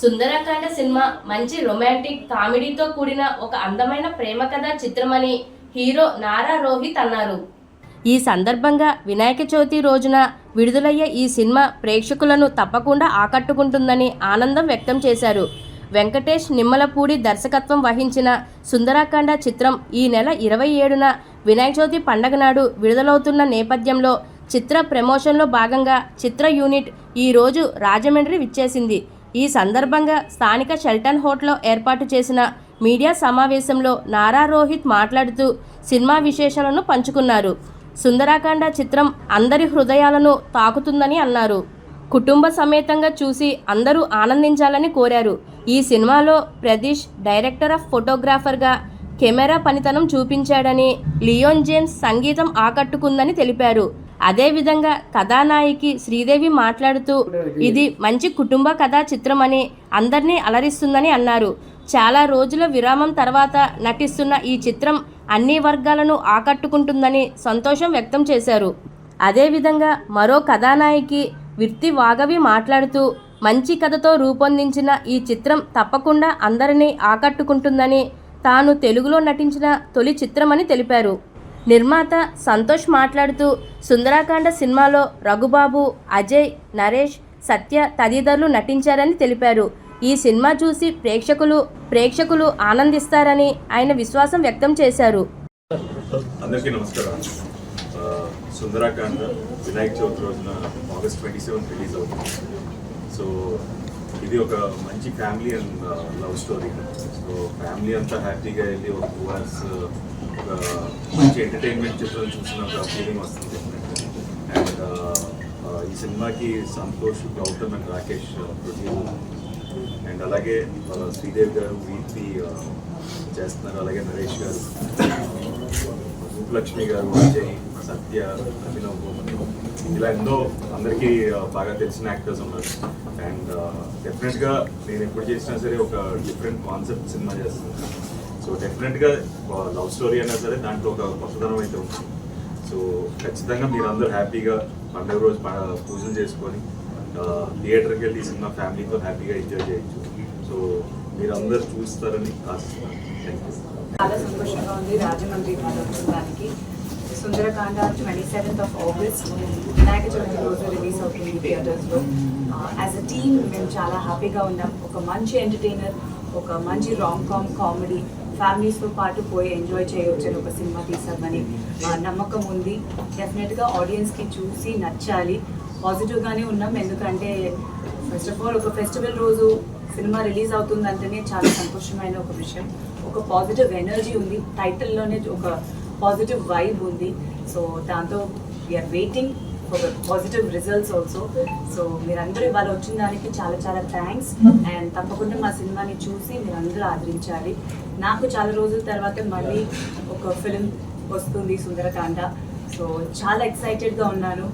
Sundarakanda cinema మంచి romantic కామెడీతో కూడిన ఒక అందమైన ప్రేమ కథ చిత్రమని హీరో నారా రోహిత్ అన్నారు. ఈ సందర్భంగా వినాయక చవితి రోజున విడుదలయ్యే ఈ సినిమా ప్రేక్షకులను తప్పకుండా ఆకట్టుకుంటుందని ఆనందం వ్యక్తం చేశారు. వెంకటేష్ నిమ్మలపూడి దర్శకత్వం వహించిన సుందరాకాండ చిత్రం ఈ నెల ఇరవై ఏడున వినాయక చవితి పండగ నాడు విడుదలవుతున్న నేపథ్యంలో చిత్ర ప్రమోషన్లో భాగంగా చిత్ర యూనిట్ ఈరోజు రాజమండ్రి విచ్చేసింది. ఈ సందర్భంగా స్థానిక షెల్టన్ హోట్లో ఏర్పాటు చేసిన మీడియా సమావేశంలో నారా రోహిత్ మాట్లాడుతూ సినిమా విశేషాలను పంచుకున్నారు. సుందరాకాండ చిత్రం అందరి హృదయాలను తాకుతుందని అన్నారు. కుటుంబ సమేతంగా చూసి అందరూ ఆనందించాలని కోరారు. ఈ సినిమాలో ప్రదీష్ డైరెక్టర్ ఆఫ్ ఫోటోగ్రాఫర్గా కెమెరా పనితనం చూపించాడని లియోన్ జేమ్స్ సంగీతం ఆకట్టుకుందని తెలిపారు. అదేవిధంగా కథానాయికి శ్రీదేవి మాట్లాడుతూ ఇది మంచి కుటుంబ కథా చిత్రమని అందరినీ అలరిస్తుందని అన్నారు. చాలా రోజుల విరామం తర్వాత నటిస్తున్న ఈ చిత్రం అన్ని వర్గాలను ఆకట్టుకుంటుందని సంతోషం వ్యక్తం చేశారు. అదేవిధంగా మరో కథానాయికి విర్తి వాగవి మాట్లాడుతూ మంచి కథతో రూపొందించిన ఈ చిత్రం తప్పకుండా అందరినీ ఆకట్టుకుంటుందని తాను తెలుగులో నటించిన తొలి చిత్రమని తెలిపారు. నిర్మాత సంతోష్ మాట్లాడుతూ సుందరాకాండ సినిమాలో రఘుబాబు అజయ్ నరేష్ సత్య తదితరులు నటించారని తెలిపారు. ఈ సినిమా చూసి ప్రేక్షకులు ప్రేక్షకులు ఆనందిస్తారని ఆయన విశ్వాసం వ్యక్తం చేశారు. అందరికీ నమస్కారం. సుందరాకాండ వినాయక చవితి రోజున ఆగస్ట్ ట్వంటీ సెవెన్ రిలీజ్ అవుతుంది. సో ఇది ఒక మంచి family and love story so family అంతా హ్యాపీగా వెళ్ళి ఒక టూ అవర్స్ uh, ఒక మంచి ఎంటర్టైన్మెంట్ చిత్రం చూసిన ఒక ఫీలింగ్ వస్తుంది. అండ్ uh, uh, ఈ సినిమాకి Santosh Gautam and Rakesh producer and అలాగే శ్రీదేవి గారు వీపీ చేస్తున్నారు. అలాగే నరేష్ గారు. రూపలక్ష్మి గారు విజయ్ సత్య అభినవ్ ఇలా ఎన్నో అందరికీ బాగా తెలిసిన యాక్టర్స్ ఉన్నారు. అండ్ డెఫినెట్గా నేను ఎప్పుడు చేసినా సరే ఒక డిఫరెంట్ కాన్సెప్ట్ సినిమా చేస్తున్నాను సో డెఫినెట్గా లవ్ స్టోరీ అయినా సరే దాంట్లో ఒక కొత్తదనం అయితే ఉంటుంది. సో ఖచ్చితంగా మీరు అందరూ హ్యాపీగా పండుగ రోజు పూజలు చేసుకొని థియేటర్కి వెళ్ళి సినిమా ఫ్యామిలీతో హ్యాపీగా ఎంజాయ్ చేయొచ్చు. సో మీరు అందరు చూస్తారని ఆశిస్తున్నాను. థ్యాంక్ యూ చాలా సంతోషంగా ఉంది రాజమండ్రి రావడానికి Sundarakanda twenty seventh of August Vinayaka Chavithi రోజు రిలీజ్ అవుతుంది థియేటర్స్లో యాజ్ అ టీమ్ మేము చాలా హ్యాపీగా ఉన్నాం. ఒక మంచి ఎంటర్టైనర్ ఒక మంచి రామ్ కామ్ కామెడీ ఫ్యామిలీస్తో పాటు పోయి ఎంజాయ్ చేయవచ్చు అని ఒక సినిమా తీసామని నమ్మకం ఉంది. డెఫినెట్గా ఆడియన్స్కి చూసి నచ్చాలి. పాజిటివ్గానే ఉన్నాం. ఎందుకంటే ఫస్ట్ ఆఫ్ ఆల్ ఒక ఫెస్టివల్ రోజు సినిమా రిలీజ్ అవుతుందంటేనే చాలా సంతోషమైన ఒక విషయం. ఒక పాజిటివ్ ఎనర్జీ ఉంది. టైటిల్లోనే ఒక పాజిటివ్ వైబ్ ఉంది. సో దాంతో we are waiting for positive results also so మీరందరూ ఇవాళ వచ్చిన దానికి చాలా చాలా థ్యాంక్స్ అండ్ తప్పకుండా మా సినిమాని చూసి మీరందరూ ఆదరించాలి. నాకు చాలా రోజుల తర్వాత మళ్ళీ ఒక ఫిలిం వస్తుంది సుందరకాండ. సో చాలా ఎక్సైటెడ్గా ఉన్నాను.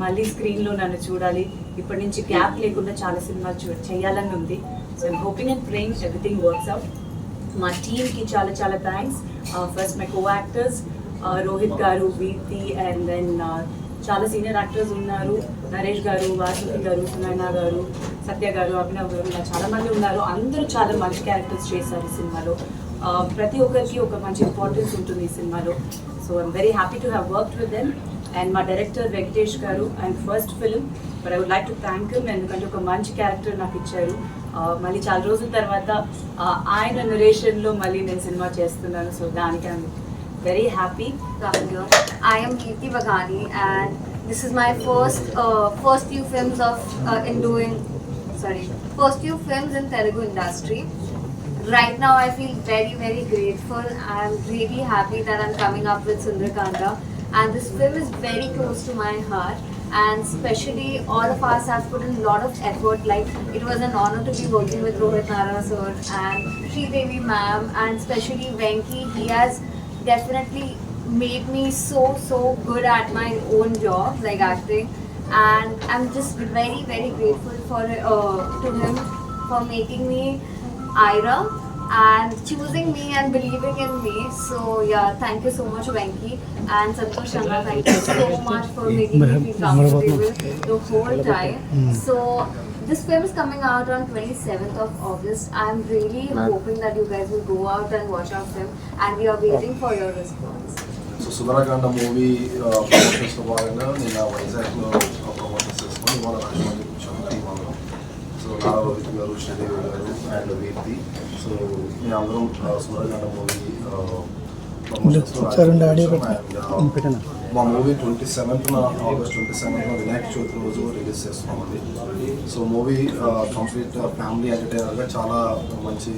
మళ్ళీ స్క్రీన్లో నన్ను చూడాలి. ఇప్పటి నుంచి గ్యాప్ లేకుండా చాలా సినిమాలు చూ చేయాలని ఉంది. So I'm hoping and praying everything works out మా టీమ్కి చాలా చాలా thanks first my co actors Rohit garu వీర్తి and then చాలా సీనియర్ యాక్టర్స్ ఉన్నారు. నరేష్ గారు వాసుకి గారు సునైనా గారు సత్య గారు అభినవ్ గారు ఇలా చాలా మంది ఉన్నారు. అందరూ చాలా మంచి క్యారెక్టర్స్ చేశారు సినిమాలో. ప్రతి ఒక్కరికి ఒక మంచి ఇంపార్టెన్స్ ఉంటుంది ఈ సినిమాలో. So I'm very happy to have work with them and మా director Venkatesh garu and first film but I would like to thank him ఎందుకంటే ఒక మంచి క్యారెక్టర్ నాకు ఇచ్చారు. మళ్ళీ చాలా రోజుల తర్వాత ఆయన నరేషన్లో మళ్ళీ నేను సినిమా చేస్తున్నాను. సో దానికి I'm very happy I'm Keerthi Bagani and this is my first first my films of in doing sorry first uh, films in Telugu industry Right now I feel very very grateful. I am really happy that I'm coming up with Sundarakanda and this film is very close to my heart. And especially all of us have put in a lot of effort. Like it was an honor to be working with Rohit Nara sir and Sri Devi ma'am. And especially Venki he has definitely made me so so good at my own job like acting. And i'm just very very grateful for uh, to him for making me ira and choosing me and believing in me so yeah thank you so much venki and santosh Sharma, thank you so much for making me feel comfortable the whole time so this film is coming out on 27th of August. I'm really hoping that you guys will go out and watch our film, and we are waiting for your response. So Sundarakanda movie ప్రమోషన్స్లో భాగంగా నిన్న వైజాగ్లో promotions చేసుకుని ఇవాళ రాజమండ్రి కూర్చొని team అందరం so Rohit గారు శ్రీదేవి గారు and వీర్తి so మేము అందరం సుందరకాండ మూవీ. మా మూవీ ట్వంటీ సెవెంత్న ఆగస్ట్ ట్వంటీ సెవెంత్న వినాయక చవితి రోజు రిలీజ్ చేస్తున్నామండి. సో మూవీ కంప్లీట్ ఫ్యామిలీ ఎంటర్టైనర్గా చాలా మంచి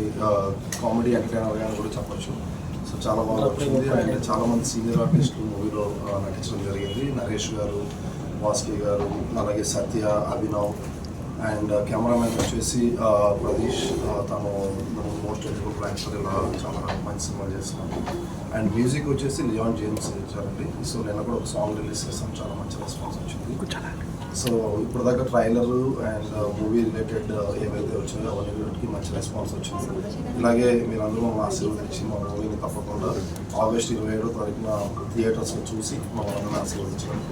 కామెడీ ఎంటర్టైనర్గా అని కూడా చెప్పొచ్చు. సో చాలా బాగా వచ్చింది అండ్ చాలా మంది సీనియర్ ఆర్టిస్టులు మూవీలో నటించడం జరిగింది. నరేష్ గారు వాస్కి గారు అలాగే Satya Abhinav and cameraman uh, వచ్చేసి ప్రదీష్ తను మోస్ట్ ఎలిజిబుల్ యాక్టర్ ఇలా చాలా మంచి సినిమా చేస్తున్నాను అండ్ మ్యూజిక్ వచ్చేసి లియాన్ జేమ్స్ ఇచ్చారండి సో నేను కూడా ఒక సాంగ్ రిలీజ్ చేస్తాను చాలా మంచి రెస్పాన్స్ వచ్చింది. సో ఇప్పుడు దాకా ట్రైలర్ అండ్ మూవీ రిలేటెడ్ ఏవైతే వచ్చాయో అవన్నీ మంచి రెస్పాన్స్ వచ్చింది. ఇలాగే మీరందరూ మా ఆశీర్వదించి మా మూవీని తప్పకుండా ఆగస్ట్ ఇరవై ఏడో తారీఖున థియేటర్స్లో చూసి మమ్మల్ని ఆశీర్వదించాలని